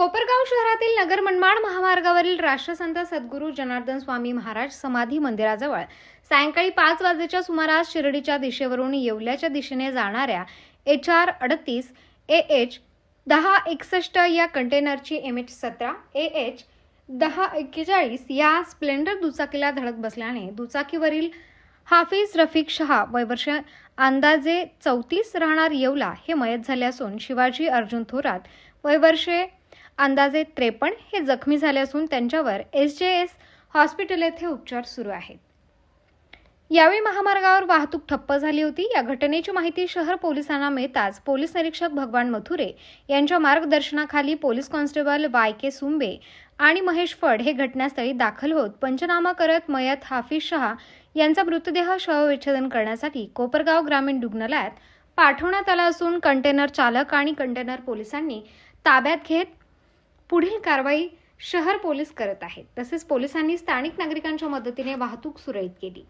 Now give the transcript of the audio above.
कोपरगाव शहरातील नगर मनमाड महामार्गावरील राष्ट्रसंत सद्गुरू जनार्दन स्वामी महाराज समाधी मंदिराजवळ सायंकाळी पाच वाजेच्या सुमारास शिर्डीच्या दिशेवरून येवल्याच्या दिशेने जाणाऱ्या एच आर अडतीस ए एच दहा एकसष्ट या कंटेनरची एम एच सतरा ए एच दहा एक्केचाळीस या स्प्लेंडर दुचाकीला धडक बसल्याने दुचाकीवरील हाफिज रफिक शहा वयवर्ष अंदाजे चौतीस राहणार येवला हे मयत झाले असून शिवाजी अर्जुन थोरात वयवर्षे अंदाजे त्रेपन्न हे जखमी झाले असून त्यांच्यावर एस जे एस हॉस्पिटल येथे उपचार सुरू आहेत. यावेळी महामार्गावर वाहतूक ठप्प झाली होती. या घटनेची माहिती शहर पोलिसांना मिळताच पोलीस निरीक्षक भगवान मथुरे यांच्या मार्गदर्शनाखाली police constable Y K Sumbe आणि महेश फड हे घटनास्थळी दाखल होत पंचनामा करत मयत हाफिज शहा यांचा मृतदेह शवविच्छेदन करण्यासाठी कोपरगाव ग्रामीण रुग्णालयात पाठवण्यात आला असून कंटेनर चालक आणि कंटेनर पोलिसांनी ताब्यात घेत पुढील कारवाई शहर पोलीस करत आहेत. तसेच पोलिसांनी स्थानिक नागरिकांच्या मदतीने वाहतूक सुरळीत केली.